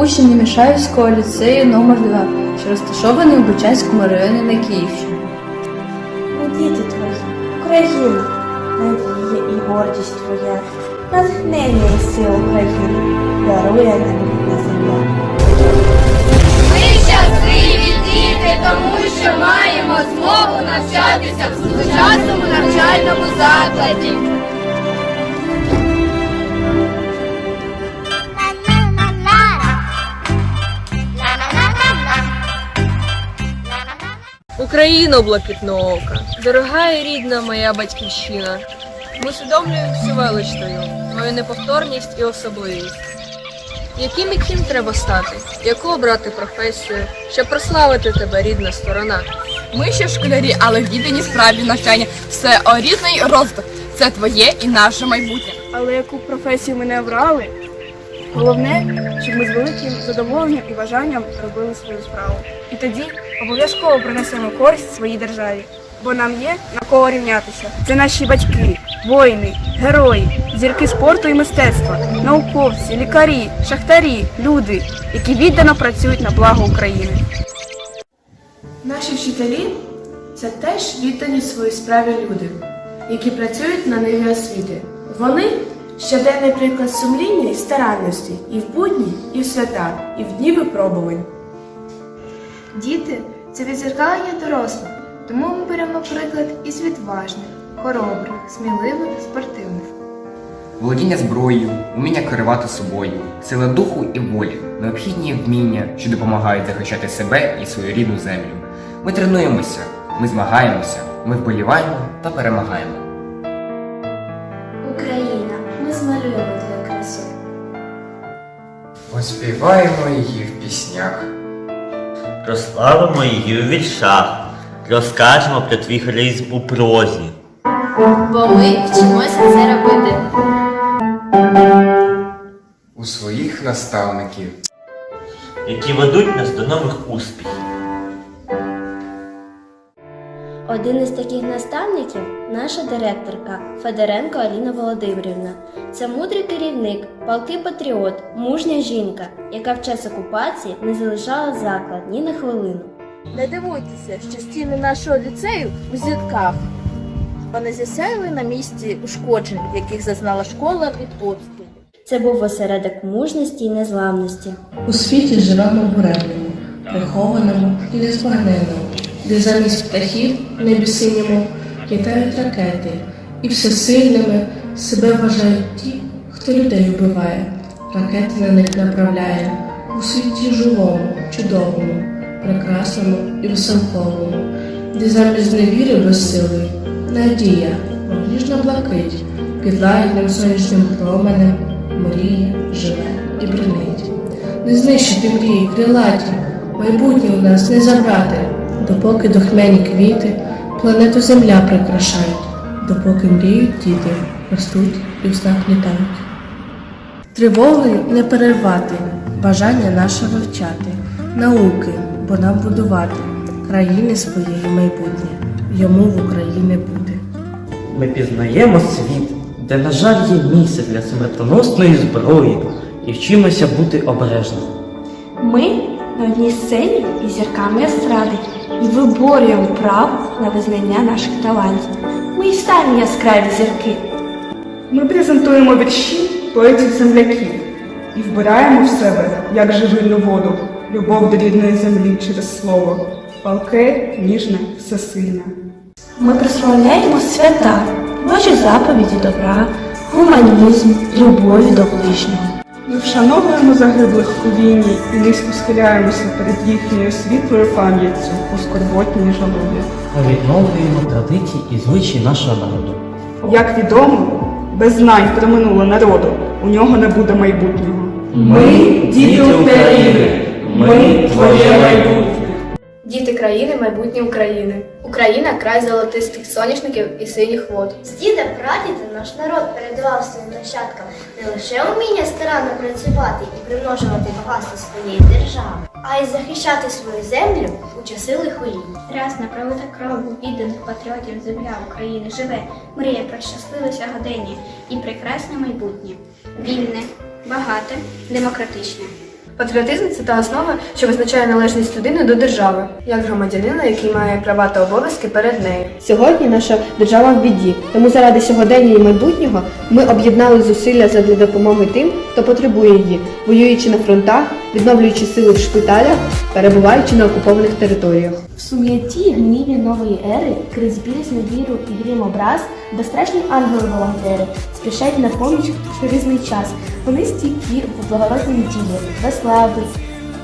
учень Мішаївського ліцею номер 2 що розташований у Бучанському районі на Київщині. Ми діти твої, Україна, надія і гордість твоя, натхнення і сила України, дарує нам рідна земля. Ми щасливі діти, тому що маємо змогу навчатися в сучасному навчальному закладі. Україно блакитноока, дорога і рідна моя батьківщина. Ми усвідомлюємо всю велич твою, твою неповторність і особливість. Яким і ким треба стати, яку обрати професію, щоб прославити тебе, рідна сторона. Ми ще школярі, але віддані справді навчання. Все о різний розвиток. Це твоє і наше майбутнє. Але яку професію ми не обрали, головне, щоб ми з великим задоволенням і бажанням робили свою справу. І тоді обов'язково принесемо користь своїй державі, бо нам є на кого рівнятися. Це наші батьки, воїни, герої, зірки спорту і мистецтва, науковці, лікарі, шахтарі, люди, які віддано працюють на благо України. Наші вчителі це теж віддані своїй справі люди, які працюють на ниві освіти. Вони щоденний приклад сумління і старанності і в будні, і в свята, і в дні випробувань. Діти це відзеркалення дорослих, тому ми беремо приклад із відважних, хоробрих, сміливих, спортивних. Володіння зброєю, уміння керувати собою, сила духу і волі, необхідні вміння, що допомагають захищати себе і свою рідну землю. Ми тренуємося, ми змагаємося, ми вболіваємо та перемагаємо. Оспіваємо її в піснях. Прославимо її у віршах, розкажемо про твій харизм у прозі. Бо ми вчимося це робити. У своїх наставників. які ведуть нас до нових успіхів. Один із таких наставників наша директорка Федоренко Аліна Володимирівна. Це мудрий керівник, палкий патріот, мужня жінка, яка в час окупації не залишала заклад ні на хвилину. Не дивуйтеся, що стіни нашого ліцею у зітках. Вони засяяли на місці ушкоджень, яких зазнала школа від обстрілів. Це був осередок мужності і незламності. У світі живемо буремному, прихованому і незбагненному, де замість птахів в небі синьому літають ракети, і всесильними себе вважають ті, хто людей вбиває, ракети на них направляє у світі живому, чудовому, прекрасному і веселковому, де замість невіри безсилої надія, мов блакить, під лагідним сонячним променем мріє, живе і бринить. Не знищити мрії крилаті, майбутнє у нас не забрати, допоки духмяні квіти планету Земля прикрашають, допоки мріють діти, ростуть і в снах літають. Тривогою не перервати, бажання наше вивчати, науки, бо нам будувати, країни своєї майбутнє, йому в Україні бути. Ми пізнаємо світ, де, на жаль, є місце для смертоносної зброї, і вчимося бути обережними. Ми на одній сцені із зірками естради і виборюємо право на визнання наших талантів. Ми і самі яскраві зірки. Ми презентуємо вірші поетів земляків і вбираємо в себе, як живильну воду, любов до рідної землі через слово, палке, ніжне, всесильне. Ми прославляємо свята, Божі заповіді добра, гуманізм, любові до ближнього. Ми вшановуємо загиблих у війні і низько схиляємося перед їхньою світлою пам'яттю у скорботній жалобі. Ми відновлюємо традиції і звичаї нашого народу. Як відомо, без знань про минуле народу у нього не буде майбутнього. Ми діти України, ми твоє майбутнє. Діти країни, майбутнє України. Україна край золотистих соняшників і синіх вод. З діда прадіда наш народ передавав своїм нащадкам не лише уміння старанно працювати і примножувати багатство своєї держави, а й захищати свою землю у часи лихої. Рясна пролита кров відданих патріотів земля України живе, мріє про щасливе сьогодення і прекрасне майбутнє. Вільне, багате, демократичне. Патріотизм це та основа, що визначає належність людини до держави, як громадянина, який має права та обов'язки перед нею. Сьогодні наша держава в біді, тому заради сьогодення і майбутнього ми об'єднали зусилля задля допомоги тим, хто потребує її, воюючи на фронтах, відновлюючи сили в шпиталях, перебуваючи на окупованих територіях. В сум'ятті гніві нової ери, крізь білість невіру і грім образ, безстрашні ангели-волонтери спішать на поміч в різний час. Вони стійкі в благороднім ділі, без слави,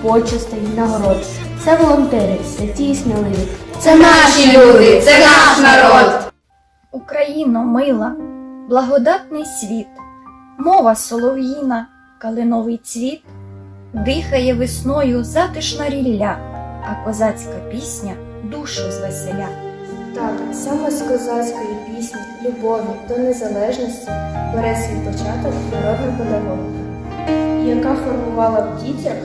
почестей нагород. Це волонтери, святі і сміливі. Це наші люди, це наш народ. Україно мила, благодатний світ, мова солов'їна, калиновий цвіт, дихає весною затишна рілля, а козацька пісня душу звеселя. Так, саме з козацької пісні, любові до незалежності бере свій початок народна педагогіка, яка формувала в дітях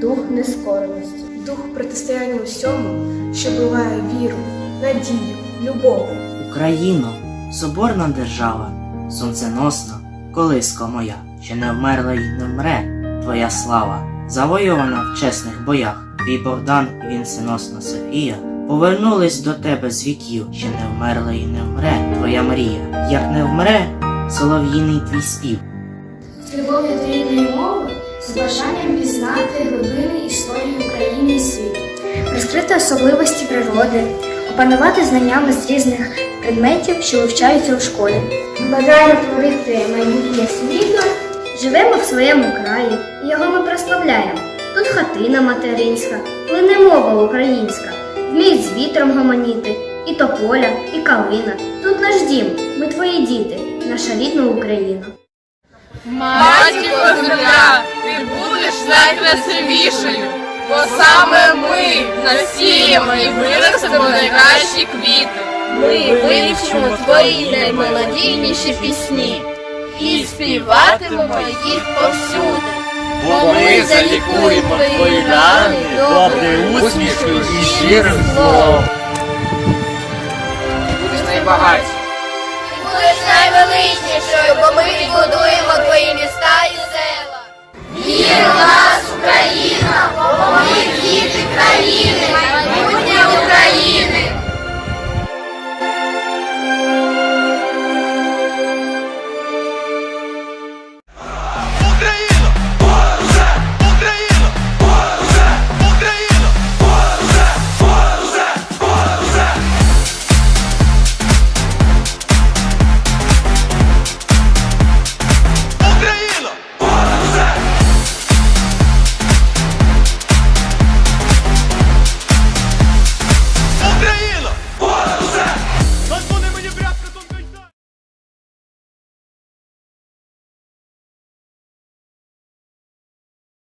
дух нескореності. Дух протистояння усьому, що буває віру, надію, любов. Україно, соборна держава, сонценосна, колиска моя, що не вмерла й не вмре твоя слава, завойована в чесних боях. Твій Богдан і вінценосна Софія повернулись до тебе з віків, що не вмерла й не вмре твоя мрія. Як не вмре, солов'їний твій спів. З любов'ю до рідної мови, з бажанням пізнати глибини історії України і світу. Розкрити особливості природи, опанувати знаннями з різних предметів, що вивчаються у школі. Бажаємо творити майбутнє світу. Живемо в своєму краї, його ми прославляємо. Тут хатина материнська, плине мова українська, вміють з вітром гомоніти, і тополя, і калина. Тут наш дім, ми твої діти, наша рідна Україна. Матінко земля, ти будеш найкрасивішою, бо саме ми насіємо і виростемо найкращі квіти. Ми вивчимо твої наймелодійніші пісні і співатимемо їх повсюди. Бо ми залікуємо твої рани добре усмішкою і щирим словом. Будеш найбагатшим. Ти будеш найвеличнішою, бо ми відбудуємо твої міста і